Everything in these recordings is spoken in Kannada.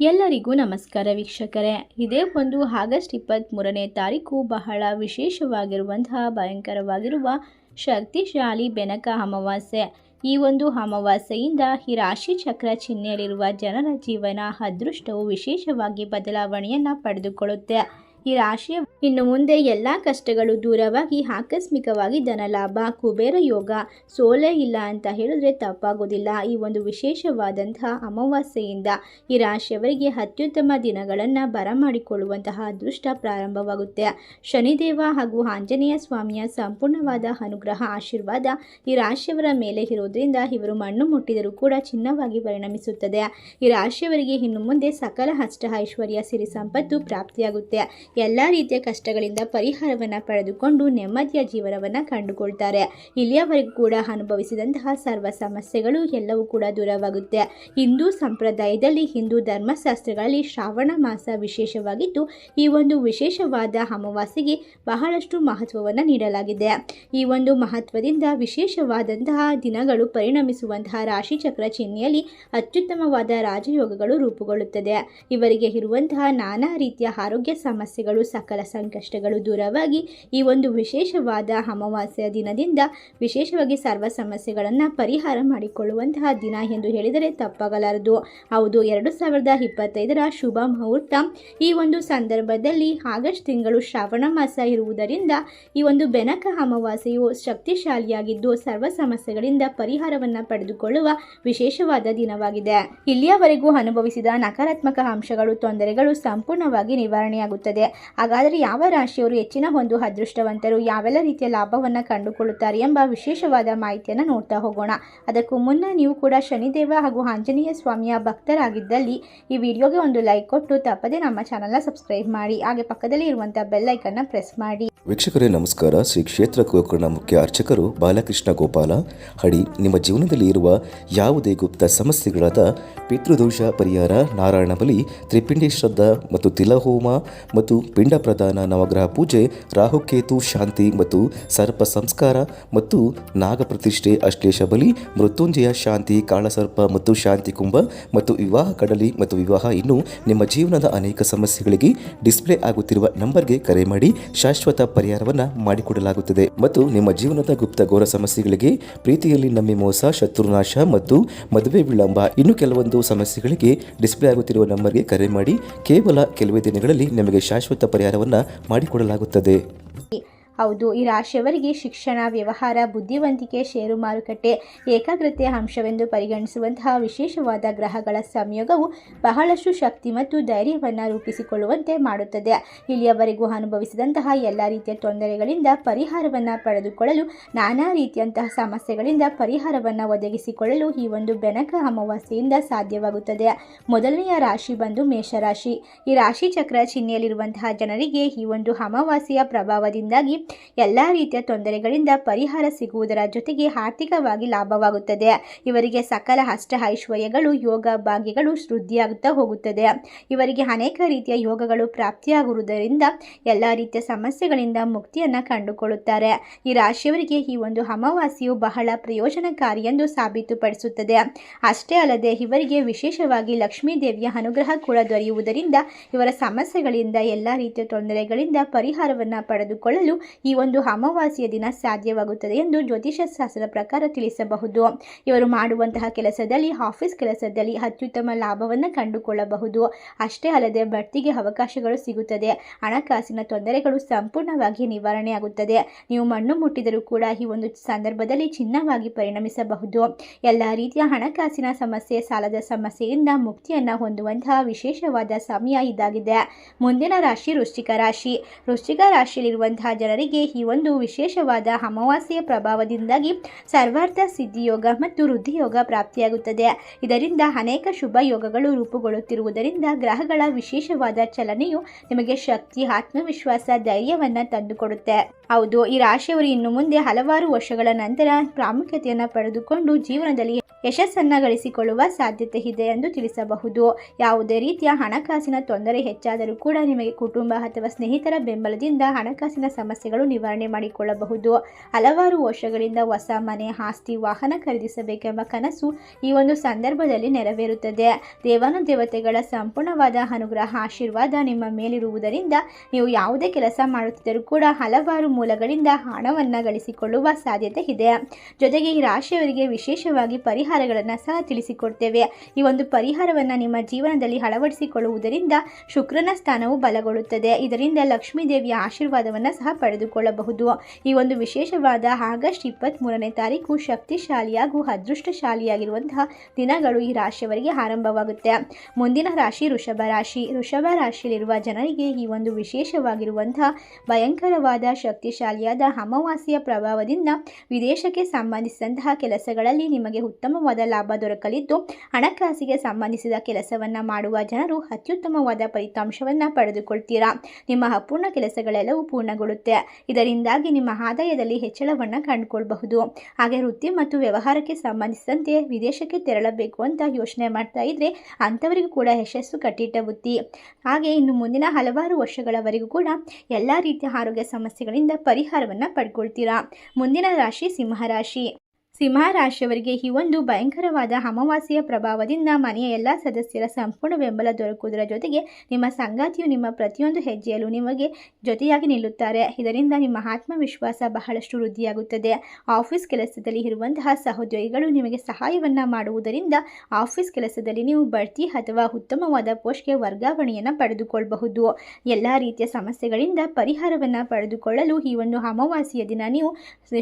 ಎಲ್ಲರಿಗೂ ನಮಸ್ಕಾರ ವೀಕ್ಷಕರೇ. ಇದೇ ಒಂದು ಆಗಸ್ಟ್ ಇಪ್ಪತ್ತ್ಮೂರನೇ ತಾರೀಕು ಬಹಳ ವಿಶೇಷವಾಗಿರುವಂತಹ, ಭಯಂಕರವಾಗಿರುವ ಶಕ್ತಿಶಾಲಿ ಬೆನಕ ಅಮಾವಾಸ್ಯೆ. ಈ ಒಂದು ಅಮಾವಾಸ್ಯೆಯಿಂದ ಈ ರಾಶಿ ಚಕ್ರ ಚಿಹ್ನೆಯಲ್ಲಿರುವ ಜನರ ಜೀವನ, ಅದೃಷ್ಟವು ವಿಶೇಷವಾಗಿ ಬದಲಾವಣೆಯನ್ನು ಪಡೆದುಕೊಳ್ಳುತ್ತೆ. ಈ ರಾಶಿಯ ಇನ್ನು ಮುಂದೆ ಎಲ್ಲ ಕಷ್ಟಗಳು ದೂರವಾಗಿ ಆಕಸ್ಮಿಕವಾಗಿ ಧನಲಾಭ, ಕುಬೇರ ಯೋಗ, ಸೋಲೆ ಇಲ್ಲ ಅಂತ ಹೇಳಿದ್ರೆ ತಪ್ಪಾಗೋದಿಲ್ಲ. ಈ ಒಂದು ವಿಶೇಷವಾದಂತಹ ಅಮಾವಾಸ್ಯೆಯಿಂದ ಈ ರಾಶಿಯವರಿಗೆ ಅತ್ಯುತ್ತಮ ದಿನಗಳನ್ನು ಬರಮಾಡಿಕೊಳ್ಳುವಂತಹ ಅದೃಷ್ಟ ಪ್ರಾರಂಭವಾಗುತ್ತೆ. ಶನಿದೇವ ಹಾಗೂ ಆಂಜನೇಯ ಸ್ವಾಮಿಯ ಸಂಪೂರ್ಣವಾದ ಅನುಗ್ರಹ, ಆಶೀರ್ವಾದ ಈ ರಾಶಿಯವರ ಮೇಲೆ ಇರೋದ್ರಿಂದ ಇವರು ಮಣ್ಣು ಮುಟ್ಟಿದರೂ ಕೂಡ ಚಿನ್ನವಾಗಿ ಪರಿಣಮಿಸುತ್ತದೆ. ಈ ರಾಶಿಯವರಿಗೆ ಇನ್ನು ಮುಂದೆ ಸಕಲ ಅಷ್ಟ ಐಶ್ವರ್ಯ, ಸಿರಿ ಸಂಪತ್ತು ಪ್ರಾಪ್ತಿಯಾಗುತ್ತೆ. ಎಲ್ಲ ರೀತಿಯ ಕಷ್ಟಗಳಿಂದ ಪರಿಹಾರವನ್ನು ಪಡೆದುಕೊಂಡು ನೆಮ್ಮದಿಯ ಜೀವನವನ್ನು ಕಂಡುಕೊಳ್ತಾರೆ. ಇಲ್ಲಿಯವರೆಗೂ ಕೂಡ ಅನುಭವಿಸಿದಂತಹ ಸರ್ವ ಸಮಸ್ಯೆಗಳು ಎಲ್ಲವೂ ಕೂಡ ದೂರವಾಗುತ್ತೆ. ಹಿಂದೂ ಸಂಪ್ರದಾಯದಲ್ಲಿ ಹಿಂದೂ ಧರ್ಮಶಾಸ್ತ್ರಗಳಲ್ಲಿ ಶ್ರಾವಣ ಮಾಸ ವಿಶೇಷವಾಗಿದ್ದು, ಈ ಒಂದು ವಿಶೇಷವಾದ ಅಮಾವಾಸ್ಯೆಗೆ ಬಹಳಷ್ಟು ಮಹತ್ವವನ್ನು ನೀಡಲಾಗಿದೆ. ಈ ಒಂದು ಮಹತ್ವದಿಂದ ವಿಶೇಷವಾದಂತಹ ದಿನಗಳು ಪರಿಣಮಿಸುವಂತಹ ರಾಶಿಚಕ್ರ ಚಿಹ್ನೆಯಲ್ಲಿ ಅತ್ಯುತ್ತಮವಾದ ರಾಜಯೋಗಗಳು ರೂಪುಗೊಳ್ಳುತ್ತದೆ. ಇವರಿಗೆ ಇರುವಂತಹ ನಾನಾ ರೀತಿಯ ಆರೋಗ್ಯ ಸಮಸ್ಯೆಗಳು ಸಕಲ ಸಂಕಷ್ಟಗಳು ದೂರವಾಗಿ ಈ ಒಂದು ವಿಶೇಷವಾದ ಅಮಾವಾಸ್ಯ ದಿನದಿಂದ ವಿಶೇಷವಾಗಿ ಸರ್ವ ಸಮಸ್ಯೆಗಳನ್ನು ಪರಿಹಾರ ಮಾಡಿಕೊಳ್ಳುವಂತಹ ದಿನ ಎಂದು ಹೇಳಿದರೆ ತಪ್ಪಾಗಲಾರದು. ಹೌದು, ಎರಡು ಸಾವಿರದ ಇಪ್ಪತ್ತೈದರ ಶುಭ ಮುಹೂರ್ತ. ಈ ಒಂದು ಸಂದರ್ಭದಲ್ಲಿ ಆಗಸ್ಟ್ ತಿಂಗಳು ಶ್ರಾವಣ ಮಾಸ ಇರುವುದರಿಂದ ಈ ಒಂದು ಬೆನಕ ಅಮಾವಾಸ್ಯೆಯು ಶಕ್ತಿಶಾಲಿಯಾಗಿದ್ದು ಸರ್ವ ಸಮಸ್ಯೆಗಳಿಂದ ಪರಿಹಾರವನ್ನು ಪಡೆದುಕೊಳ್ಳುವ ವಿಶೇಷವಾದ ದಿನವಾಗಿದೆ. ಇಲ್ಲಿಯವರೆಗೂ ಅನುಭವಿಸಿದ ನಕಾರಾತ್ಮಕ ಅಂಶಗಳು, ತೊಂದರೆಗಳು ಸಂಪೂರ್ಣವಾಗಿ ನಿವಾರಣೆಯಾಗುತ್ತದೆ. ಹಾಗಾದರೆ ಯಾವ ರಾಶಿಯವರು ಹೆಚ್ಚಿನ ಒಂದು ಅದೃಷ್ಟವಂತರು, ಯಾವೆಲ್ಲ ರೀತಿಯ ಲಾಭವನ್ನು ಕಂಡುಕೊಳ್ಳುತ್ತಾರೆ ಎಂಬ ವಿಶೇಷವಾದ ಮಾಹಿತಿಯನ್ನು ನೋಡ್ತಾ ಹೋಗೋಣ. ಅದಕ್ಕೂ ಮುನ್ನ ನೀವು ಕೂಡ ಶನಿದೇವ ಹಾಗೂ ಆಂಜನೇಯ ಸ್ವಾಮಿಯ ಭಕ್ತರಾಗಿದ್ದಲ್ಲಿ ಈ ವಿಡಿಯೋಗೆ ಒಂದು ಲೈಕ್ ಕೊಟ್ಟು ತಪ್ಪದೇ ನಮ್ಮ ಚಾನಲ್ನ ಸಬ್ಸ್ಕ್ರೈಬ್ ಮಾಡಿ. ಹಾಗೆ ಪಕ್ಕದಲ್ಲಿ ಇರುವಂತಹ ಬೆಲ್ಲೈಕನ್ನ ಪ್ರೆಸ್ ಮಾಡಿ. ವೀಕ್ಷಕರೇ, ನಮಸ್ಕಾರ. ಶ್ರೀ ಕ್ಷೇತ್ರ ಗೋಕರ್ಣ ಮುಖ್ಯ ಅರ್ಚಕರು ಬಾಲಕೃಷ್ಣ ಗೋಪಾಲ. ಹಡಿ, ನಿಮ್ಮ ಜೀವನದಲ್ಲಿ ಇರುವ ಯಾವುದೇ ಗುಪ್ತ ಸಮಸ್ಯೆಗಳಾದ ಪಿತೃದೋಷ, ಪರಿಹಾರ, ನಾರಾಯಣ ಬಲಿ ತ್ರಿಪಿಂಡಿ ಶ್ರದ್ಧಾ ಮತ್ತು ತಿಲಹೋಮ ಮತ್ತು ಪಿಂಡ ಪ್ರದಾನ ನವಗ್ರಹ ಪೂಜೆ, ರಾಹುಕೇತು, ಶಾಂತಿ ಮತ್ತು ಸರ್ಪ ಸಂಸ್ಕಾರ ಮತ್ತು ನಾಗ ಪ್ರತಿಷ್ಠೆ ಅಶ್ಲೇಷ ಬಲಿ, ಮೃತ್ಯುಂಜಯ ಶಾಂತಿ, ಕಾಳಸರ್ಪ ಮತ್ತು ಶಾಂತಿ ಕುಂಭ ಮತ್ತು ವಿವಾಹ ಕಡಲಿ ಮತ್ತು ವಿವಾಹ ಇನ್ನು ನಿಮ್ಮ ಜೀವನದ ಅನೇಕ ಸಮಸ್ಯೆಗಳಿಗೆ ಡಿಸ್ಪ್ಲೇ ಆಗುತ್ತಿರುವ ನಂಬರ್ಗೆ ಕರೆ ಮಾಡಿ ಶಾಶ್ವತ ಪರಿಹಾರವನ್ನು ಮಾಡಿಕೊಡಲಾಗುತ್ತದೆ. ಮತ್ತು ನಿಮ್ಮ ಜೀವನದ ಗುಪ್ತ ಘೋರ ಸಮಸ್ಯೆಗಳಿಗೆ, ಪ್ರೀತಿಯಲ್ಲಿ ನಮ್ಮಿ ಮೋಸ, ಶತ್ರುನಾಶ ಮತ್ತು ಮದುವೆ ವಿಳಂಬ ಇನ್ನು ಕೆಲವೊಂದು ಸಮಸ್ಯೆಗಳಿಗೆ ಡಿಸ್ಪ್ಲೇ ಆಗುತ್ತಿರುವ ನಂಬರ್ಗೆ ಕರೆ ಮಾಡಿ ಕೇವಲ ಕೆಲವೇ ದಿನಗಳಲ್ಲಿ ನಿಮಗೆ ಶಾಶ್ವತ ಪರಿಹಾರವನ್ನು ಮಾಡಿಕೊಡಲಾಗುತ್ತದೆ. ಹೌದು, ಈ ರಾಶಿಯವರಿಗೆ ಶಿಕ್ಷಣ, ವ್ಯವಹಾರ, ಬುದ್ಧಿವಂತಿಕೆ, ಷೇರು ಮಾರುಕಟ್ಟೆ ಏಕಾಗ್ರತೆಯ ಅಂಶವೆಂದು ಪರಿಗಣಿಸುವಂತಹ ವಿಶೇಷವಾದ ಗ್ರಹಗಳ ಸಂಯೋಗವು ಬಹಳಷ್ಟು ಶಕ್ತಿ ಮತ್ತು ಧೈರ್ಯವನ್ನು ರೂಪಿಸಿಕೊಳ್ಳುವಂತೆ ಮಾಡುತ್ತದೆ. ಇಲ್ಲಿಯವರೆಗೂ ಅನುಭವಿಸಿದಂತಹ ಎಲ್ಲ ರೀತಿಯ ತೊಂದರೆಗಳಿಂದ ಪರಿಹಾರವನ್ನು ಪಡೆದುಕೊಳ್ಳಲು, ನಾನಾ ರೀತಿಯಂತಹ ಸಮಸ್ಯೆಗಳಿಂದ ಪರಿಹಾರವನ್ನು ಒದಗಿಸಿಕೊಳ್ಳಲು ಈ ಒಂದು ಬೆನಕ ಅಮಾವಾಸ್ಯೆಯಿಂದ ಸಾಧ್ಯವಾಗುತ್ತದೆ. ಮೊದಲನೆಯ ರಾಶಿ ಬಂದು ಮೇಷರಾಶಿ. ಈ ರಾಶಿ ಚಕ್ರ ಚಿಹ್ನೆಯಲ್ಲಿರುವಂತಹ ಜನರಿಗೆ ಈ ಒಂದು ಅಮಾವಾಸ್ಯೆಯ ಪ್ರಭಾವದಿಂದಾಗಿ ಎಲ್ಲ ರೀತಿಯ ತೊಂದರೆಗಳಿಂದ ಪರಿಹಾರ ಸಿಗುವುದರ ಜೊತೆಗೆ ಆರ್ಥಿಕವಾಗಿ ಲಾಭವಾಗುತ್ತದೆ. ಇವರಿಗೆ ಸಕಲ ಅಷ್ಟ ಐಶ್ವರ್ಯಗಳು ಯೋಗ ಭಾಗ್ಯಗಳು ವೃದ್ಧಿಯಾಗುತ್ತಾ ಹೋಗುತ್ತದೆ. ಇವರಿಗೆ ಅನೇಕ ರೀತಿಯ ಯೋಗಗಳು ಪ್ರಾಪ್ತಿಯಾಗುವುದರಿಂದ ಎಲ್ಲ ರೀತಿಯ ಸಮಸ್ಯೆಗಳಿಂದ ಮುಕ್ತಿಯನ್ನು ಕಂಡುಕೊಳ್ಳುತ್ತಾರೆ. ಈ ರಾಶಿಯವರಿಗೆ ಈ ಒಂದು ಅಮಾವಾಸ್ಯೆಯು ಬಹಳ ಪ್ರಯೋಜನಕಾರಿ ಎಂದು ಸಾಬೀತುಪಡಿಸುತ್ತದೆ. ಅಷ್ಟೇ ಅಲ್ಲದೆ ಇವರಿಗೆ ವಿಶೇಷವಾಗಿ ಲಕ್ಷ್ಮೀ ದೇವಿಯ ಅನುಗ್ರಹ ಕೂಡ ದೊರೆಯುವುದರಿಂದ ಇವರ ಸಮಸ್ಯೆಗಳಿಂದ, ಎಲ್ಲ ರೀತಿಯ ತೊಂದರೆಗಳಿಂದ ಪರಿಹಾರವನ್ನು ಪಡೆದುಕೊಳ್ಳಲು ಈ ಒಂದು ಅಮಾವಾಸ್ಯೆಯ ದಿನ ಸಾಧ್ಯವಾಗುತ್ತದೆ ಎಂದು ಜ್ಯೋತಿಷ್ಯ ಶಾಸ್ತ್ರದ ಪ್ರಕಾರ ತಿಳಿಸಬಹುದು. ಇವರು ಮಾಡುವಂತಹ ಕೆಲಸದಲ್ಲಿ, ಆಫೀಸ್ ಕೆಲಸದಲ್ಲಿ ಅತ್ಯುತ್ತಮ ಲಾಭವನ್ನು ಕಂಡುಕೊಳ್ಳಬಹುದು. ಅಷ್ಟೇ ಅಲ್ಲದೆ ಬಡ್ತಿಗೆ ಅವಕಾಶಗಳು ಸಿಗುತ್ತದೆ. ಹಣಕಾಸಿನ ತೊಂದರೆಗಳು ಸಂಪೂರ್ಣವಾಗಿ ನಿವಾರಣೆಯಾಗುತ್ತದೆ. ನೀವು ಮಣ್ಣು ಮುಟ್ಟಿದರೂ ಕೂಡ ಈ ಒಂದು ಸಂದರ್ಭದಲ್ಲಿ ಚಿನ್ನವಾಗಿ ಪರಿಣಮಿಸಬಹುದು. ಎಲ್ಲ ರೀತಿಯ ಹಣಕಾಸಿನ ಸಮಸ್ಯೆ, ಸಾಲದ ಸಮಸ್ಯೆಯಿಂದ ಮುಕ್ತಿಯನ್ನು ಹೊಂದುವಂತಹ ವಿಶೇಷವಾದ ಸಮಯ ಇದಾಗಿದೆ. ಮುಂದಿನ ರಾಶಿ ವೃಶ್ಚಿಕ ರಾಶಿ. ವೃಶ್ಚಿಕ ರಾಶಿಯಲ್ಲಿರುವಂತಹ ಜನರಿಗೆ ಈ ಒಂದು ವಿಶೇಷವಾದ ಅಮಾವಾಸ್ಯೆಯ ಪ್ರಭಾವದಿಂದಾಗಿ ಸರ್ವಾರ್ಥ ಸಿದ್ಧಿಯೋಗ ಮತ್ತು ವೃದ್ಧಿಯೋಗ ಪ್ರಾಪ್ತಿಯಾಗುತ್ತದೆ. ಇದರಿಂದ ಅನೇಕ ಶುಭ ಯೋಗಗಳು ರೂಪುಗೊಳ್ಳುತ್ತಿರುವುದರಿಂದ ಗ್ರಹಗಳ ವಿಶೇಷವಾದ ಚಲನೆಯು ನಿಮಗೆ ಶಕ್ತಿ, ಆತ್ಮವಿಶ್ವಾಸ, ಧೈರ್ಯವನ್ನು ತಂದುಕೊಡುತ್ತೆ. ಹೌದು, ಈ ರಾಶಿಯವರು ಇನ್ನು ಮುಂದೆ ಹಲವಾರು ವರ್ಷಗಳ ನಂತರ ಪ್ರಾಮುಖ್ಯತೆಯನ್ನು ಪಡೆದುಕೊಂಡು ಜೀವನದಲ್ಲಿ ಯಶಸ್ಸನ್ನು ಗಳಿಸಿಕೊಳ್ಳುವ ಸಾಧ್ಯತೆ ಇದೆ ಎಂದು ತಿಳಿಸಬಹುದು. ಯಾವುದೇ ರೀತಿಯ ಹಣಕಾಸಿನ ತೊಂದರೆ ಹೆಚ್ಚಾದರೂ ಕೂಡ ನಿಮಗೆ ಕುಟುಂಬ ಅಥವಾ ಸ್ನೇಹಿತರ ಬೆಂಬಲದಿಂದ ಹಣಕಾಸಿನ ಸಮಸ್ಯೆಗಳು ನಿವಾರಣೆ ಮಾಡಿಕೊಳ್ಳಬಹುದು. ಹಲವಾರು ವರ್ಷಗಳಿಂದ ಹೊಸ ಮನೆ, ಆಸ್ತಿ, ವಾಹನ ಖರೀದಿಸಬೇಕೆಂಬ ಕನಸು ಈ ಒಂದು ಸಂದರ್ಭದಲ್ಲಿ ನೆರವೇರುತ್ತದೆ. ದೇವಾನು ದೇವತೆಗಳ ಸಂಪೂರ್ಣವಾದ ಅನುಗ್ರಹ, ಆಶೀರ್ವಾದ ನಿಮ್ಮ ಮೇಲಿರುವುದರಿಂದ ನೀವು ಯಾವುದೇ ಕೆಲಸ ಮಾಡುತ್ತಿದ್ದರೂ ಕೂಡ ಹಲವಾರು ಮೂಲಗಳಿಂದ ಹಣವನ್ನು ಗಳಿಸಿಕೊಳ್ಳುವ ಸಾಧ್ಯತೆ ಇದೆ. ಜೊತೆಗೆ ಈ ರಾಶಿಯವರಿಗೆ ವಿಶೇಷವಾಗಿ ಪರಿಹಾರಗಳನ್ನು ಸಹ ತಿಳಿಸಿಕೊಡ್ತೇವೆ. ಈ ಒಂದು ಪರಿಹಾರವನ್ನು ನಿಮ್ಮ ಜೀವನದಲ್ಲಿ ಅಳವಡಿಸಿಕೊಳ್ಳುವುದರಿಂದ ಶುಕ್ರನ ಸ್ಥಾನವು ಬಲಗೊಳ್ಳುತ್ತದೆ. ಇದರಿಂದ ಲಕ್ಷ್ಮೀ ದೇವಿಯ ಆಶೀರ್ವಾದವನ್ನು ಸಹ ಪಡೆದುಕೊಳ್ಳಬಹುದು. ಈ ಒಂದು ವಿಶೇಷವಾದ ಆಗಸ್ಟ್ ಇಪ್ಪತ್ತ್ಮೂರನೇ ತಾರೀಕು ಶಕ್ತಿಶಾಲಿ ಹಾಗೂ ಅದೃಷ್ಟಶಾಲಿಯಾಗಿರುವಂತಹ ದಿನಗಳು ಈ ರಾಶಿಯವರಿಗೆ ಆರಂಭವಾಗುತ್ತೆ. ಮುಂದಿನ ರಾಶಿ ಋಷಭ ರಾಶಿ. ಋಷಭ ರಾಶಿಯಲ್ಲಿರುವ ಜನರಿಗೆ ಈ ಒಂದು ವಿಶೇಷವಾಗಿರುವಂತಹ ಭಯಂಕರವಾದ ಶಕ್ತಿಶಾಲಿಯಾದ ಅಮಾವಾಸ್ಯೆಯ ಪ್ರಭಾವದಿಂದ ವಿದೇಶಕ್ಕೆ ಸಂಬಂಧಿಸಿದಂತಹ ಕೆಲಸಗಳಲ್ಲಿ ನಿಮಗೆ ಉತ್ತಮವಾದ ಲಾಭ ದೊರಕಲಿದ್ದು, ಹಣಕಾಸಿಗೆ ಸಂಬಂಧಿಸಿದ ಕೆಲಸವನ್ನು ಮಾಡುವ ಜನರು ಅತ್ಯುತ್ತಮವಾದ ಫಲಿತಾಂಶವನ್ನು ಪಡೆದುಕೊಳ್ತೀರಾ? ನಿಮ್ಮ ಅಪೂರ್ಣ ಕೆಲಸಗಳೆಲ್ಲವೂ ಪೂರ್ಣಗೊಳ್ಳುತ್ತೆ. ಇದರಿಂದಾಗಿ ನಿಮ್ಮ ಆದಾಯದಲ್ಲಿ ಹೆಚ್ಚಳವನ್ನು ಕಂಡುಕೊಳ್ಬಹುದು. ಹಾಗೆ ವೃತ್ತಿ ಮತ್ತು ವ್ಯವಹಾರಕ್ಕೆ ಸಂಬಂಧಿಸಿದಂತೆ ವಿದೇಶಕ್ಕೆ ತೆರಳಬೇಕು ಅಂತ ಯೋಚನೆ ಮಾಡ್ತಾ ಇದ್ರೆ ಅಂಥವರಿಗೂ ಕೂಡ ಯಶಸ್ಸು ಕಟ್ಟಿಟ್ಟ ಬುತ್ತಿ ಹಾಗೆ ಇನ್ನು ಮುಂದಿನ ಹಲವಾರು ವರ್ಷಗಳವರೆಗೂ ಕೂಡ ಎಲ್ಲ ರೀತಿಯ ಆರೋಗ್ಯ ಸಮಸ್ಯೆಗಳಿಂದ ಪರಿಹಾರವನ್ನು ಪಡ್ಕೊಳ್ತೀರಾ? ಮುಂದಿನ ರಾಶಿ ಸಿಂಹರಾಶಿ ಸಿಂಹ ರಾಶಿಯವರಿಗೆ ಈ ಒಂದು ಭಯಂಕರವಾದ ಅಮಾವಾಸ್ಯೆಯ ಪ್ರಭಾವದಿಂದ ಮನೆಯ ಎಲ್ಲ ಸದಸ್ಯರ ಸಂಪೂರ್ಣ ಬೆಂಬಲ ದೊರಕುವುದರ ಜೊತೆಗೆ ನಿಮ್ಮ ಸಂಗಾತಿಯು ನಿಮ್ಮ ಪ್ರತಿಯೊಂದು ಹೆಜ್ಜೆಯಲ್ಲೂ ನಿಮಗೆ ಜೊತೆಯಾಗಿ ನಿಲ್ಲುತ್ತಾರೆ. ಇದರಿಂದ ನಿಮ್ಮ ಆತ್ಮವಿಶ್ವಾಸ ಬಹಳಷ್ಟು ವೃದ್ಧಿಯಾಗುತ್ತದೆ. ಆಫೀಸ್ ಕೆಲಸದಲ್ಲಿ ಇರುವಂತಹ ಸಹೋದ್ಯೋಗಿಗಳು ನಿಮಗೆ ಸಹಾಯವನ್ನು ಮಾಡುವುದರಿಂದ ಆಫೀಸ್ ಕೆಲಸದಲ್ಲಿ ನೀವು ಬಡ್ತಿ ಅಥವಾ ಉತ್ತಮವಾದ ಪೋಸ್ಟ್ಗೆ ವರ್ಗಾವಣೆಯನ್ನು ಪಡೆದುಕೊಳ್ಳಬಹುದು ಎಲ್ಲ ರೀತಿಯ ಸಮಸ್ಯೆಗಳಿಂದ ಪರಿಹಾರವನ್ನು ಪಡೆದುಕೊಳ್ಳಲು ಈ ಒಂದು ಅಮಾವಾಸ್ಯೆಯ ದಿನ ನೀವು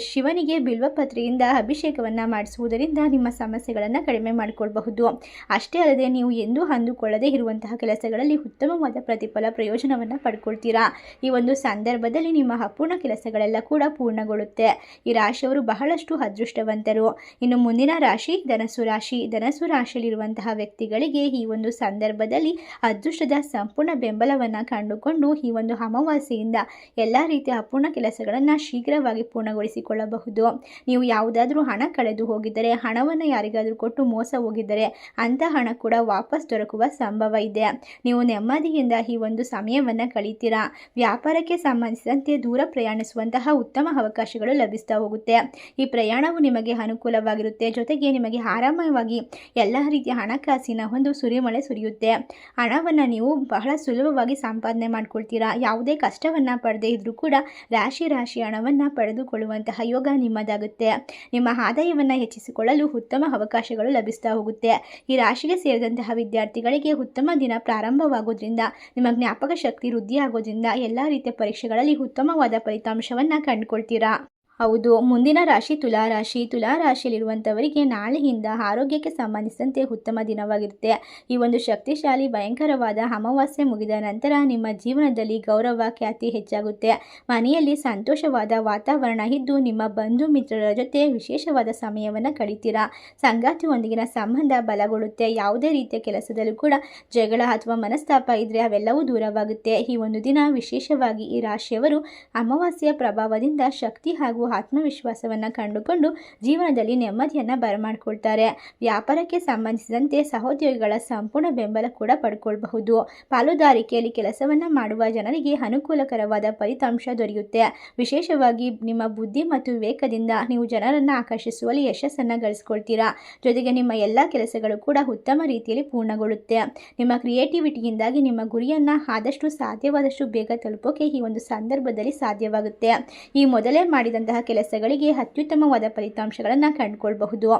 ಶಿವನಿಗೆ ಬಿಲ್ವಪತ್ರೆಯಿಂದ ಅಭಿಷೇಕವನ್ನು ಮಾಡಿಸುವುದರಿಂದ ನಿಮ್ಮ ಸಮಸ್ಯೆಗಳನ್ನು ಕಡಿಮೆ ಮಾಡಿಕೊಳ್ಳಬಹುದು ಅಷ್ಟೇ ಅಲ್ಲದೆ ನೀವು ಎಂದೂ ಅಂದುಕೊಳ್ಳದೇ ಇರುವಂತಹ ಕೆಲಸಗಳಲ್ಲಿ ಉತ್ತಮವಾದ ಪ್ರತಿಫಲ ಪ್ರಯೋಜನವನ್ನು ಪಡ್ಕೊಳ್ತೀರಾ? ಈ ಒಂದು ಸಂದರ್ಭದಲ್ಲಿ ನಿಮ್ಮ ಅಪೂರ್ಣ ಕೆಲಸಗಳೆಲ್ಲ ಕೂಡ ಪೂರ್ಣಗೊಳ್ಳುತ್ತೆ. ಈ ರಾಶಿಯವರು ಬಹಳಷ್ಟು ಅದೃಷ್ಟವಂತರು. ಇನ್ನು ಮುಂದಿನ ರಾಶಿ ಧನಸು ರಾಶಿ. ಧನಸು ರಾಶಿಯಲ್ಲಿರುವಂತಹ ವ್ಯಕ್ತಿಗಳಿಗೆ ಈ ಒಂದು ಸಂದರ್ಭದಲ್ಲಿ ಅದೃಷ್ಟದ ಸಂಪೂರ್ಣ ಬೆಂಬಲವನ್ನು ಕಂಡುಕೊಂಡು ಈ ಒಂದು ಅಮಾವಾಸ್ಯೆಯಿಂದ ಎಲ್ಲ ರೀತಿಯ ಅಪೂರ್ಣ ಕೆಲಸಗಳನ್ನು ಶೀಘ್ರವಾಗಿ ಪೂರ್ಣಗೊಳಿಸಿಕೊಳ್ಳಬಹುದು. ನೀವು ಯಾವುದಾದ್ರೂ ಹಣ ಕಳೆದು ಹೋಗಿದ್ದರೆ, ಹಣವನ್ನು ಯಾರಿಗಾದರೂ ಕೊಟ್ಟು ಮೋಸ ಹೋಗಿದ್ದರೆ, ಅಂಥ ಹಣ ಕೂಡ ವಾಪಸ್ ದೊರಕುವ ಸಂಭವ ಇದೆ. ನೀವು ನೆಮ್ಮದಿಯಿಂದ ಈ ಒಂದು ಸಮಯವನ್ನು ಕಳೀತೀರಾ? ವ್ಯಾಪಾರಕ್ಕೆ ಸಂಬಂಧಿಸಿದಂತೆ ದೂರ ಪ್ರಯಾಣಿಸುವಂತಹ ಉತ್ತಮ ಅವಕಾಶಗಳು ಲಭಿಸ್ತಾ ಹೋಗುತ್ತೆ. ಈ ಪ್ರಯಾಣವು ನಿಮಗೆ ಅನುಕೂಲವಾಗಿರುತ್ತೆ. ಜೊತೆಗೆ ನಿಮಗೆ ಆರಾಮವಾಗಿ ಎಲ್ಲ ರೀತಿಯ ಹಣಕಾಸಿನ ಒಂದು ಸುರಿಮಳೆ ಸುರಿಯುತ್ತೆ. ಹಣವನ್ನು ನೀವು ಬಹಳ ಸುಲಭವಾಗಿ ಸಂಪಾದನೆ ಮಾಡ್ಕೊಳ್ತೀರಾ? ಯಾವುದೇ ಕಷ್ಟವನ್ನು ಪಡೆದೇ ಇದ್ರೂ ಕೂಡ ರಾಶಿ ರಾಶಿ ಹಣವನ್ನು ಪಡೆದುಕೊಳ್ಳುವಂತಹ ಯೋಗ ನಿಮ್ಮದಾಗುತ್ತೆ. ನಿಮ್ಮ ಆದಾಯವನ್ನು ಹೆಚ್ಚಿಸಿಕೊಳ್ಳಲು ಉತ್ತಮ ಅವಕಾಶಗಳು ಲಭಿಸ್ತಾ ಹೋಗುತ್ತೆ. ಈ ರಾಶಿಗೆ ಸೇರಿದಂತಹ ವಿದ್ಯಾರ್ಥಿಗಳಿಗೆ ಉತ್ತಮ ದಿನ ಪ್ರಾರಂಭವಾಗೋದ್ರಿಂದ, ನಿಮ್ಮ ಜ್ಞಾಪಕ ಶಕ್ತಿ ವೃದ್ಧಿಯಾಗೋದ್ರಿಂದ ಎಲ್ಲ ರೀತಿಯ ಪರೀಕ್ಷೆಗಳಲ್ಲಿ ಉತ್ತಮವಾದ ಫಲಿತಾಂಶವನ್ನು ಕಂಡುಕೊಳ್ತೀರಾ? ಹೌದು. ಮುಂದಿನ ರಾಶಿ ತುಲಾರಾಶಿ ತುಲಾರಾಶಿಯಲ್ಲಿರುವಂಥವರಿಗೆ ನಾಳೆಯಿಂದ ಆರೋಗ್ಯಕ್ಕೆ ಸಂಬಂಧಿಸಿದಂತೆ ಉತ್ತಮ ದಿನವಾಗಿರುತ್ತೆ. ಈ ಒಂದು ಶಕ್ತಿಶಾಲಿ, ಭಯಂಕರವಾದ ಅಮಾವಾಸ್ಯೆ ಮುಗಿದ ನಂತರ ನಿಮ್ಮ ಜೀವನದಲ್ಲಿ ಗೌರವ, ಖ್ಯಾತಿ ಹೆಚ್ಚಾಗುತ್ತೆ. ಮನೆಯಲ್ಲಿ ಸಂತೋಷವಾದ ವಾತಾವರಣ ಇದ್ದು ನಿಮ್ಮ ಬಂಧು ಮಿತ್ರರ ಜೊತೆ ವಿಶೇಷವಾದ ಸಮಯವನ್ನು ಕಳೀತೀರಾ? ಸಂಗಾತಿಯೊಂದಿಗಿನ ಸಂಬಂಧ ಬಲಗೊಳ್ಳುತ್ತೆ. ಯಾವುದೇ ರೀತಿಯ ಕೆಲಸದಲ್ಲೂ ಕೂಡ ಜಗಳ ಅಥವಾ ಮನಸ್ತಾಪ ಇದ್ದರೆ ಅವೆಲ್ಲವೂ ದೂರವಾಗುತ್ತೆ. ಈ ಒಂದು ದಿನ ವಿಶೇಷವಾಗಿ ಈ ರಾಶಿಯವರು ಅಮಾವಾಸ್ಯೆಯ ಪ್ರಭಾವದಿಂದ ಶಕ್ತಿ ಹಾಗೂ ಆತ್ಮವಿಶ್ವಾಸವನ್ನು ಕಂಡುಕೊಂಡು ಜೀವನದಲ್ಲಿ ನೆಮ್ಮದಿಯನ್ನು ಬರಮಾಡಿಕೊಳ್ತಾರೆ. ವ್ಯಾಪಾರಕ್ಕೆ ಸಂಬಂಧಿಸಿದಂತೆ ಸಹೋದ್ಯೋಗಿಗಳ ಸಂಪೂರ್ಣ ಬೆಂಬಲ ಕೂಡ ಪಡ್ಕೊಳ್ಬಹುದು. ಪಾಲುದಾರಿಕೆಯಲ್ಲಿ ಕೆಲಸವನ್ನು ಮಾಡುವ ಜನರಿಗೆ ಅನುಕೂಲಕರವಾದ ಫಲಿತಾಂಶ ದೊರೆಯುತ್ತೆ. ವಿಶೇಷವಾಗಿ ನಿಮ್ಮ ಬುದ್ಧಿ ಮತ್ತು ವಿವೇಕದಿಂದ ನೀವು ಜನರನ್ನು ಆಕರ್ಷಿಸುವಲ್ಲಿ ಯಶಸ್ಸನ್ನು ಗಳಿಸ್ಕೊಳ್ತೀರಾ? ಜೊತೆಗೆ ನಿಮ್ಮ ಎಲ್ಲ ಕೆಲಸಗಳು ಕೂಡ ಉತ್ತಮ ರೀತಿಯಲ್ಲಿ ಪೂರ್ಣಗೊಳ್ಳುತ್ತೆ. ನಿಮ್ಮ ಕ್ರಿಯೇಟಿವಿಟಿಯಿಂದಾಗಿ ನಿಮ್ಮ ಗುರಿಯನ್ನು ಆದಷ್ಟು ಸಾಧ್ಯವಾದಷ್ಟು ಬೇಗ ತಲುಪೋಕೆ ಈ ಒಂದು ಸಂದರ್ಭದಲ್ಲಿ ಸಾಧ್ಯವಾಗುತ್ತೆ. ಈ ಮೊದಲೇ ಮಾಡಿದಂತಹ ಕೆಲಸಗಳಿಗೆ ಅತ್ಯುತ್ತಮವಾದ ಫಲಿತಾಂಶಗಳನ್ನು ಕಂಡುಕೊಳ್ಬಹುದು.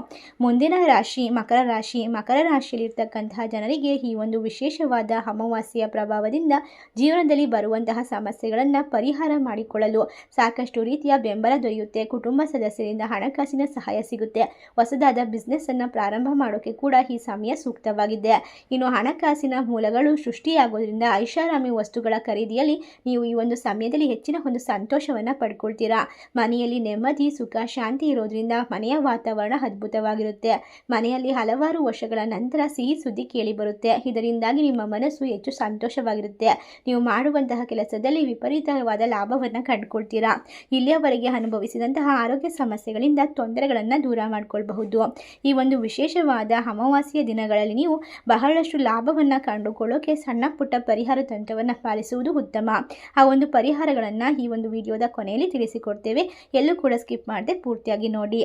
ಮುಂದಿನ ರಾಶಿ ಮಕರ ರಾಶಿ. ಮಕರ ರಾಶಿಯಲ್ಲಿರ್ತಕ್ಕಂತಹ ಜನರಿಗೆ ಈ ಒಂದು ವಿಶೇಷವಾದ ಅಮಾವಾಸ್ಯೆಯ ಪ್ರಭಾವದಿಂದ ಜೀವನದಲ್ಲಿ ಬರುವಂತಹ ಸಮಸ್ಯೆಗಳನ್ನು ಪರಿಹಾರ ಮಾಡಿಕೊಳ್ಳಲು ಸಾಕಷ್ಟು ರೀತಿಯ ಬೆಂಬಲ ದೊರೆಯುತ್ತೆ. ಕುಟುಂಬ ಸದಸ್ಯರಿಂದ ಹಣಕಾಸಿನ ಸಹಾಯ ಸಿಗುತ್ತೆ. ಹೊಸದಾದ ಬಿಸ್ನೆಸ್ಸನ್ನು ಪ್ರಾರಂಭ ಮಾಡೋಕೆ ಕೂಡ ಈ ಸಮಯ ಸೂಕ್ತವಾಗಿದೆ. ಇನ್ನು ಹಣಕಾಸಿನ ಮೂಲಗಳು ಸೃಷ್ಟಿಯಾಗೋದ್ರಿಂದ ಐಷಾರಾಮಿ ವಸ್ತುಗಳ ಖರೀದಿಯಲ್ಲಿ ನೀವು ಈ ಒಂದು ಸಮಯದಲ್ಲಿ ಹೆಚ್ಚಿನ ಒಂದು ಸಂತೋಷವನ್ನು ಪಡ್ಕೊಳ್ತೀರಾ? ಮನೆಯ ಮನೆಯಲ್ಲಿ ನೆಮ್ಮದಿ, ಸುಖ, ಶಾಂತಿ ಇರೋದ್ರಿಂದ ಮನೆಯ ವಾತಾವರಣ ಅದ್ಭುತವಾಗಿರುತ್ತೆ. ಮನೆಯಲ್ಲಿ ಹಲವಾರು ವರ್ಷಗಳ ನಂತರ ಸಿಹಿ ಸುದ್ದಿ ಕೇಳಿ ಬರುತ್ತೆ. ಇದರಿಂದಾಗಿ ನಿಮ್ಮ ಮನಸ್ಸು ಹೆಚ್ಚು ಸಂತೋಷವಾಗಿರುತ್ತೆ. ನೀವು ಮಾಡುವಂತಹ ಕೆಲಸದಲ್ಲಿ ವಿಪರೀತವಾದ ಲಾಭವನ್ನು ಕಂಡುಕೊಳ್ತೀರಾ. ಇಲ್ಲಿಯವರೆಗೆ ಅನುಭವಿಸಿದಂತಹ ಆರೋಗ್ಯ ಸಮಸ್ಯೆಗಳಿಂದ ತೊಂದರೆಗಳನ್ನು ದೂರ ಮಾಡಿಕೊಳ್ಬಹುದು. ಈ ಒಂದು ವಿಶೇಷವಾದ ಅಮಾವಾಸ್ಯ ದಿನಗಳಲ್ಲಿ ನೀವು ಬಹಳಷ್ಟು ಲಾಭವನ್ನು ಕಂಡುಕೊಳ್ಳೋಕೆ ಸಣ್ಣ ಪುಟ್ಟ ಪರಿಹಾರ ತಂತ್ರವನ್ನು ಪಾಲಿಸುವುದು ಉತ್ತಮ. ಆ ಒಂದು ಪರಿಹಾರಗಳನ್ನು ಈ ಒಂದು ವಿಡಿಯೋದ ಕೊನೆಯಲ್ಲಿ ತಿಳಿಸಿಕೊಡ್ತೇವೆ. ಎಲ್ಲೂ ಕೂಡ ಸ್ಕಿಪ್ ಮಾಡದೆ ಪೂರ್ತಿಯಾಗಿ ನೋಡಿ.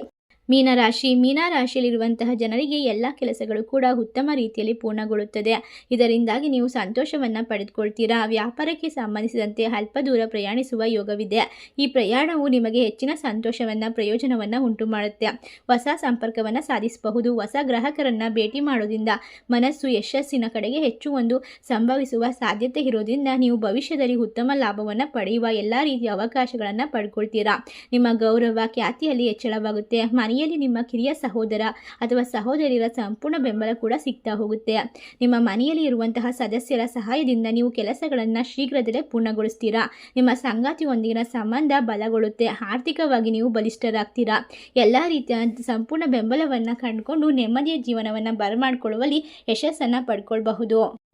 ಮೀನರಾಶಿ, ಮೀನರಾಶಿಯಲ್ಲಿರುವಂತಹ ಜನರಿಗೆ ಎಲ್ಲ ಕೆಲಸಗಳು ಕೂಡ ಉತ್ತಮ ರೀತಿಯಲ್ಲಿ ಪೂರ್ಣಗೊಳ್ಳುತ್ತದೆ. ಇದರಿಂದಾಗಿ ನೀವು ಸಂತೋಷವನ್ನು ಪಡೆದುಕೊಳ್ತೀರಾ? ವ್ಯಾಪಾರಕ್ಕೆ ಸಂಬಂಧಿಸಿದಂತೆ ಅಲ್ಪ ದೂರ ಪ್ರಯಾಣಿಸುವ ಯೋಗವಿದೆ. ಈ ಪ್ರಯಾಣವು ನಿಮಗೆ ಹೆಚ್ಚಿನ ಸಂತೋಷವನ್ನು, ಪ್ರಯೋಜನವನ್ನು ಉಂಟು ಮಾಡುತ್ತೆ ಹೊಸ ಸಂಪರ್ಕವನ್ನು ಸಾಧಿಸಬಹುದು. ಹೊಸ ಗ್ರಾಹಕರನ್ನು ಭೇಟಿ ಮಾಡೋದ್ರಿಂದ ಮನಸ್ಸು ಯಶಸ್ಸಿನ ಕಡೆಗೆ ಹೆಚ್ಚು ಒಂದು ಸಂಭವಿಸುವ ಸಾಧ್ಯತೆ ಇರೋದ್ರಿಂದ ನೀವು ಭವಿಷ್ಯದಲ್ಲಿ ಉತ್ತಮ ಲಾಭವನ್ನು ಪಡೆಯುವ ಎಲ್ಲ ರೀತಿಯ ಅವಕಾಶಗಳನ್ನು ಪಡ್ಕೊಳ್ತೀರಾ? ನಿಮ್ಮ ಗೌರವ, ಖ್ಯಾತಿಯಲ್ಲಿ ಹೆಚ್ಚಳವಾಗುತ್ತೆ. ಮನೆಯಲ್ಲಿ ನಿಮ್ಮ ಕಿರಿಯ ಸಹೋದರ ಅಥವಾ ಸಹೋದರಿಯರ ಸಂಪೂರ್ಣ ಬೆಂಬಲ ಕೂಡ ಸಿಗ್ತಾ ಹೋಗುತ್ತೆ. ನಿಮ್ಮ ಮನೆಯಲ್ಲಿ ಇರುವಂತಹ ಸದಸ್ಯರ ಸಹಾಯದಿಂದ ನೀವು ಕೆಲಸಗಳನ್ನು ಶೀಘ್ರದಲ್ಲೇ ಪೂರ್ಣಗೊಳಿಸ್ತೀರಾ? ನಿಮ್ಮ ಸಂಗಾತಿಯೊಂದಿಗಿನ ಸಂಬಂಧ ಬಲಗೊಳ್ಳುತ್ತೆ. ಆರ್ಥಿಕವಾಗಿ ನೀವು ಬಲಿಷ್ಠರಾಗ್ತೀರಾ? ಎಲ್ಲ ರೀತಿಯ ಸಂಪೂರ್ಣ ಬೆಂಬಲವನ್ನು ಕಂಡುಕೊಂಡು ನೆಮ್ಮದಿಯ ಜೀವನವನ್ನು ಬರಮಾಡಿಕೊಳ್ಳುವಲ್ಲಿ ಯಶಸ್ಸನ್ನು ಪಡ್ಕೊಳ್ಬಹುದು.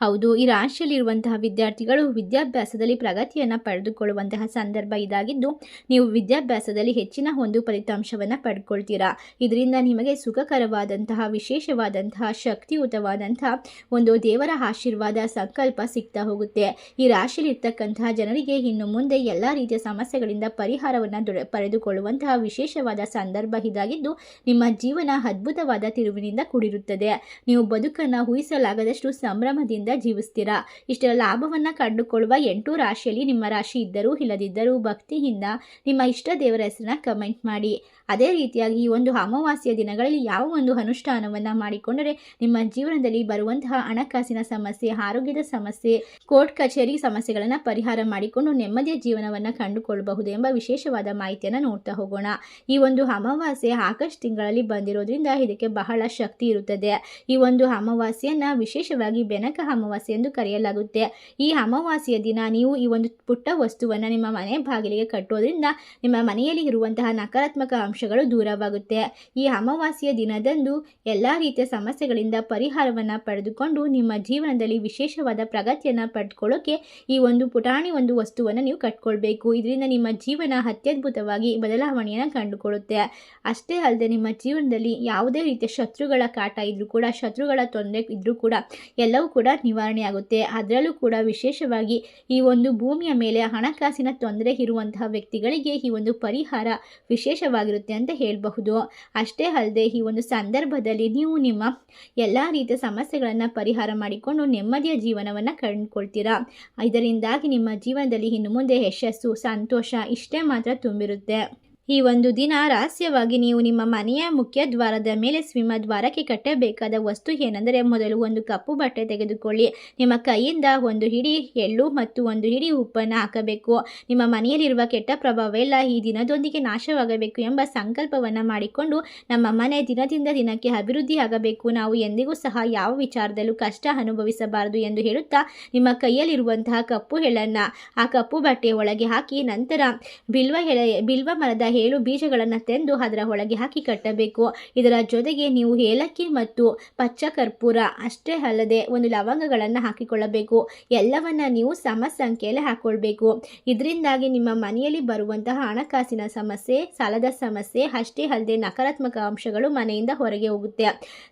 ಹೌದು, ಈ ರಾಶಿಯಲ್ಲಿರುವಂತಹ ವಿದ್ಯಾರ್ಥಿಗಳು ವಿದ್ಯಾಭ್ಯಾಸದಲ್ಲಿ ಪ್ರಗತಿಯನ್ನು ಪಡೆದುಕೊಳ್ಳುವಂತಹ ಸಂದರ್ಭ ಇದಾಗಿದ್ದು, ನೀವು ವಿದ್ಯಾಭ್ಯಾಸದಲ್ಲಿ ಹೆಚ್ಚಿನ ಒಂದು ಫಲಿತಾಂಶವನ್ನು ಪಡ್ಕೊಳ್ತೀರಾ. ಇದರಿಂದ ನಿಮಗೆ ಸುಖಕರವಾದಂತಹ, ವಿಶೇಷವಾದಂತಹ, ಶಕ್ತಿಯುತವಾದಂತಹ ಒಂದು ದೇವರ ಆಶೀರ್ವಾದ, ಸಂಕಲ್ಪ ಸಿಗ್ತಾ ಹೋಗುತ್ತೆ. ಈ ರಾಶಿಯಲ್ಲಿರ್ತಕ್ಕಂತಹ ಜನರಿಗೆ ಇನ್ನು ಮುಂದೆ ಎಲ್ಲ ರೀತಿಯ ಸಮಸ್ಯೆಗಳಿಂದ ಪರಿಹಾರವನ್ನು ದೊರೆ, ಪಡೆದುಕೊಳ್ಳುವಂತಹ ವಿಶೇಷವಾದ ಸಂದರ್ಭ ಇದಾಗಿದ್ದು, ನಿಮ್ಮ ಜೀವನ ಅದ್ಭುತವಾದ ತಿರುವಿನಿಂದ ಕೂಡಿರುತ್ತದೆ. ನೀವು ಬದುಕನ್ನು ಊಹಿಸಲಾಗದಷ್ಟು ಸಂಭ್ರಮದಿಂದ ಜೀವಿಸ್ತೀರಾ. ಇಷ್ಟರ ಲಾಭವನ್ನು ಕಂಡುಕೊಳ್ಳುವ ಎಂಟು ರಾಶಿಯಲ್ಲಿ ನಿಮ್ಮ ರಾಶಿ ಇದ್ದರೂ ಇಲ್ಲದಿದ್ದರೂ ಭಕ್ತಿಯಿಂದ ನಿಮ್ಮ ಇಷ್ಟ ದೇವರ ಹೆಸರನ್ನ ಕಮೆಂಟ್ ಮಾಡಿ. ಅದೇ ರೀತಿಯಾಗಿ ಈ ಒಂದು ಅಮಾವಾಸ್ಯ ದಿನಗಳಲ್ಲಿ ಯಾವ ಒಂದು ಅನುಷ್ಠಾನವನ್ನು ಮಾಡಿಕೊಂಡರೆ ನಿಮ್ಮ ಜೀವನದಲ್ಲಿ ಬರುವಂತಹ ಹಣಕಾಸಿನ ಸಮಸ್ಯೆ, ಆರೋಗ್ಯದ ಸಮಸ್ಯೆ, ಕೋರ್ಟ್ ಕಚೇರಿ ಸಮಸ್ಯೆಗಳನ್ನು ಪರಿಹಾರ ಮಾಡಿಕೊಂಡು ನೆಮ್ಮದಿಯ ಜೀವನವನ್ನು ಕಂಡುಕೊಳ್ಳಬಹುದು ಎಂಬ ವಿಶೇಷವಾದ ಮಾಹಿತಿಯನ್ನು ನೋಡ್ತಾ ಹೋಗೋಣ. ಈ ಒಂದು ಅಮಾವಾಸ್ಯೆ ಆಗಸ್ಟ್ ತಿಂಗಳಲ್ಲಿ ಬಂದಿರೋದ್ರಿಂದ ಇದಕ್ಕೆ ಬಹಳ ಶಕ್ತಿ ಇರುತ್ತದೆ. ಈ ಒಂದು ಅಮಾವಾಸ್ಯೆಯನ್ನು ವಿಶೇಷವಾಗಿ ಬೆನಕ ಅಮಾವಾಸ್ಯೆ ಎಂದು ಕರೆಯಲಾಗುತ್ತೆ. ಈ ಅಮಾವಾಸ್ಯೆಯ ದಿನ ನೀವು ಈ ಒಂದು ಪುಟ್ಟ ವಸ್ತುವನ್ನು ನಿಮ್ಮ ಮನೆ ಬಾಗಿಲಿಗೆ ಕಟ್ಟೋದ್ರಿಂದ ನಿಮ್ಮ ಮನೆಯಲ್ಲಿ ಇರುವಂತಹ ನಕಾರಾತ್ಮಕ ಅಂಶಗಳು ದೂರವಾಗುತ್ತೆ. ಈ ಅಮಾವಾಸ್ಯೆಯ ದಿನದಂದು ಎಲ್ಲ ರೀತಿಯ ಸಮಸ್ಯೆಗಳಿಂದ ಪರಿಹಾರವನ್ನು ಪಡೆದುಕೊಂಡು ನಿಮ್ಮ ಜೀವನದಲ್ಲಿ ವಿಶೇಷವಾದ ಪ್ರಗತಿಯನ್ನು ಪಡೆದುಕೊಳ್ಳೋಕೆ ಈ ಒಂದು ಪುಟಾಣಿ ಒಂದು ವಸ್ತುವನ್ನು ನೀವು ಕಟ್ಕೊಳ್ಬೇಕು. ಇದರಿಂದ ನಿಮ್ಮ ಜೀವನ ಅತ್ಯದ್ಭುತವಾಗಿ ಬದಲಾವಣೆಯನ್ನು ಕಂಡುಕೊಳ್ಳುತ್ತೆ. ಅಷ್ಟೇ ಅಲ್ಲದೆ ನಿಮ್ಮ ಜೀವನದಲ್ಲಿ ಯಾವುದೇ ರೀತಿಯ ಶತ್ರುಗಳ ಕಾಟ ಇದ್ರೂ ಕೂಡ, ಶತ್ರುಗಳ ತೊಂದರೆ ಇದ್ರೂ ಕೂಡ ಎಲ್ಲವೂ ಕೂಡ ನಿವಾರಣೆ ಆಗುತ್ತೆ. ಅದರಲ್ಲೂ ಕೂಡ ವಿಶೇಷವಾಗಿ ಈ ಒಂದು ಭೂಮಿಯ ಮೇಲೆ ಹಣಕಾಸಿನ ತೊಂದರೆ ಇರುವಂತಹ ವ್ಯಕ್ತಿಗಳಿಗೆ ಈ ಒಂದು ಪರಿಹಾರ ವಿಶೇಷವಾಗಿರುತ್ತೆ. ಅಂತ ಹೇಳಬಹುದು. ಅಷ್ಟೇ ಅಲ್ಲದೆ ಈ ಒಂದು ಸಂದರ್ಭದಲ್ಲಿ ನೀವು ನಿಮ್ಮ ಎಲ್ಲ ರೀತಿಯ ಸಮಸ್ಯೆಗಳನ್ನು ಪರಿಹಾರ ಮಾಡಿಕೊಂಡು ನೆಮ್ಮದಿಯ ಜೀವನವನ್ನು ಕಂಡುಕೊಳ್ತೀರಾ? ಇದರಿಂದಾಗಿ ನಿಮ್ಮ ಜೀವನದಲ್ಲಿ ಇನ್ನು ಮುಂದೆ ಯಶಸ್ಸು, ಸಂತೋಷ ಇಷ್ಟೇ ಮಾತ್ರ ತುಂಬಿರುತ್ತೆ. ಈ ಒಂದು ದಿನ ರಹಸ್ಯವಾಗಿ ನೀವು ನಿಮ್ಮ ಮನೆಯ ಮುಖ್ಯ ದ್ವಾರದ ಮೇಲೆ ಸಿಂಹದ್ವಾರಕ್ಕೆ ಕಟ್ಟಬೇಕಾದ ವಸ್ತು ಏನೆಂದರೆ ಮೊದಲು ಒಂದು ಕಪ್ಪು ಬಟ್ಟೆ ತೆಗೆದುಕೊಳ್ಳಿ. ನಿಮ್ಮ ಕೈಯಿಂದ ಒಂದು ಹಿಡಿ ಎಳ್ಳು ಮತ್ತು ಒಂದು ಹಿಡಿ ಉಪ್ಪನ್ನು ಹಾಕಬೇಕು. ನಿಮ್ಮ ಮನೆಯಲ್ಲಿರುವ ಕೆಟ್ಟ ಪ್ರಭಾವ ಈ ದಿನದೊಂದಿಗೆ ನಾಶವಾಗಬೇಕು ಎಂಬ ಸಂಕಲ್ಪವನ್ನು ಮಾಡಿಕೊಂಡು ನಮ್ಮ ಮನೆ ದಿನದಿಂದ ದಿನಕ್ಕೆ ಅಭಿವೃದ್ಧಿ ಆಗಬೇಕು ನಾವು ಎಂದಿಗೂ ಸಹ ಯಾವ ವಿಚಾರದಲ್ಲೂ ಕಷ್ಟ ಅನುಭವಿಸಬಾರದು ಎಂದು ಹೇಳುತ್ತಾ ನಿಮ್ಮ ಕೈಯಲ್ಲಿರುವಂತಹ ಕಪ್ಪು ಎಳ್ಳನ್ನು ಆ ಕಪ್ಪು ಬಟ್ಟೆಯ ಒಳಗೆ ಹಾಕಿ ನಂತರ ಬಿಲ್ವ ಎಳೆ, ಬಿಲ್ವ ಮರದ ಏಳು ಬೀಜಗಳನ್ನು ತೆಂದು ಅದರ ಒಳಗೆ ಹಾಕಿ ಕಟ್ಟಬೇಕು. ಇದರ ಜೊತೆಗೆ ನೀವು ಏಲಕ್ಕಿ ಮತ್ತು ಪಚ್ಚ ಕರ್ಪೂರ ಅಷ್ಟೇ ಅಲ್ಲದೆ ಒಂದು ಲವಂಗಗಳನ್ನು ಹಾಕಿಕೊಳ್ಳಬೇಕು. ಎಲ್ಲವನ್ನ ನೀವು ಸಮ ಸಂಖ್ಯೆಯಲ್ಲಿ ಹಾಕೊಳ್ಬೇಕು. ಇದರಿಂದಾಗಿ ನಿಮ್ಮ ಮನೆಯಲ್ಲಿ ಬರುವಂತಹ ಹಣಕಾಸಿನ ಸಮಸ್ಯೆ, ಸಾಲದ ಸಮಸ್ಯೆ, ಅಷ್ಟೇ ಅಲ್ಲದೆ ನಕಾರಾತ್ಮಕ ಅಂಶಗಳು ಮನೆಯಿಂದ ಹೊರಗೆ ಹೋಗುತ್ತೆ.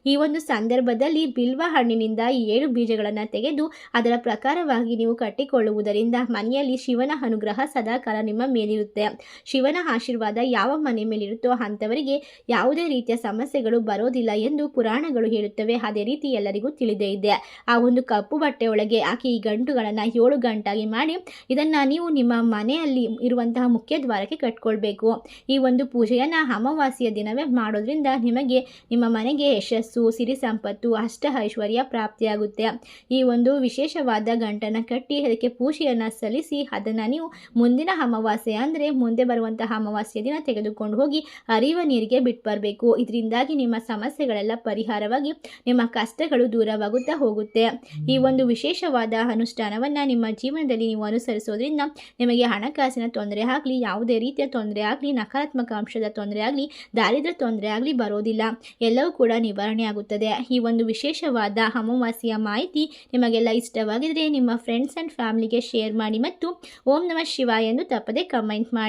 ಈ ಒಂದು ಸಂದರ್ಭದಲ್ಲಿ ಬಿಲ್ವ ಹಣ್ಣಿನಿಂದ ಈ ಏಳು ಬೀಜಗಳನ್ನು ತೆಗೆದು ಅದರ ಪ್ರಕಾರವಾಗಿ ನೀವು ಕಟ್ಟಿಕೊಳ್ಳುವುದರಿಂದ ಮನೆಯಲ್ಲಿ ಶಿವನ ಅನುಗ್ರಹ ಸದಾಕಾಲ ನಿಮ್ಮ ಮೇಲಿರುತ್ತೆ. ಶಿವನ ಆಶೀರ್ವಾದ ಯಾವ ಮನೆ ಮೇಲಿರುತ್ತೋ ಅಂಥವರಿಗೆ ಯಾವುದೇ ರೀತಿಯ ಸಮಸ್ಯೆಗಳು ಬರೋದಿಲ್ಲ ಎಂದು ಪುರಾಣಗಳು ಹೇಳುತ್ತವೆ. ಅದೇ ರೀತಿ ಎಲ್ಲರಿಗೂ ತಿಳಿದೇ ಇದೆ. ಆ ಒಂದು ಕಪ್ಪು ಬಟ್ಟೆ ಒಳಗೆ ಹಾಕಿ ಈ ಗಂಟುಗಳನ್ನು ಏಳು ಗಂಟಾಗಿ ಮಾಡಿ ಇದನ್ನು ನೀವು ನಿಮ್ಮ ಮನೆಯಲ್ಲಿ ಇರುವಂತಹ ಮುಖ್ಯ ದ್ವಾರಕ್ಕೆ ಕಟ್ಕೊಳ್ಬೇಕು. ಈ ಒಂದು ಪೂಜೆಯನ್ನು ಅಮಾವಾಸ್ಯೆಯ ದಿನವೇ ಮಾಡೋದ್ರಿಂದ ನಿಮಗೆ ನಿಮ್ಮ ಮನೆಗೆ ಯಶಸ್ಸು, ಸಿರಿ ಸಂಪತ್ತು, ಅಷ್ಟ ಐಶ್ವರ್ಯ ಪ್ರಾಪ್ತಿಯಾಗುತ್ತೆ. ಈ ಒಂದು ವಿಶೇಷವಾದ ಗಂಟನ್ನು ಕಟ್ಟಿ ಅದಕ್ಕೆ ಪೂಜೆಯನ್ನು ಸಲ್ಲಿಸಿ ಅದನ್ನು ನೀವು ಮುಂದಿನ ಅಮಾವಾಸ್ಯೆ ಅಂದರೆ ಮುಂದೆ ಬರುವಂತಹ ಅಮಾವಾಸ್ಯೆ ಅಮಾವಾಸ್ಯೆ ದಿನ ತೆಗೆದುಕೊಂಡು ಹೋಗಿ ಹರಿಯುವ ನೀರಿಗೆ ಬಿಟ್ಟು ಬರಬೇಕು ಇದರಿಂದಾಗಿ ನಿಮ್ಮ ಸಮಸ್ಯೆಗಳೆಲ್ಲ ಪರಿಹಾರವಾಗಿ ನಿಮ್ಮ ಕಷ್ಟಗಳು ದೂರವಾಗುತ್ತಾ ಹೋಗುತ್ತೆ. ಈ ಒಂದು ವಿಶೇಷವಾದ ಅನುಷ್ಠಾನವನ್ನು ನಿಮ್ಮ ಜೀವನದಲ್ಲಿ ನೀವು ಅನುಸರಿಸೋದ್ರಿಂದ ನಿಮಗೆ ಹಣಕಾಸಿನ ತೊಂದರೆ ಆಗಲಿ ಯಾವುದೇ ರೀತಿಯ ತೊಂದರೆ ಆಗಲಿ ನಕಾರಾತ್ಮಕ ಅಂಶದ ತೊಂದರೆ ಆಗಲಿ ದಾರಿದ್ರ್ಯ ತೊಂದರೆ ಆಗಲಿ ಬರೋದಿಲ್ಲ. ಎಲ್ಲವೂ ಕೂಡ ನಿವಾರಣೆ ಆಗುತ್ತದೆ. ಈ ಒಂದು ವಿಶೇಷವಾದ ಅಮಾವಾಸ್ಯೆಯ ಮಾಹಿತಿ ನಿಮಗೆಲ್ಲ ಇಷ್ಟವಾಗಿದ್ರೆ ನಿಮ್ಮ ಫ್ರೆಂಡ್ಸ್ ಆ್ಯಂಡ್ ಫ್ಯಾಮಿಲಿಗೆ ಶೇರ್ ಮಾಡಿ ಮತ್ತು ಓಂ ನಮಃ ಶಿವ ಎಂದು ತಪ್ಪದೆ ಕಮೆಂಟ್ ಮಾಡಿ.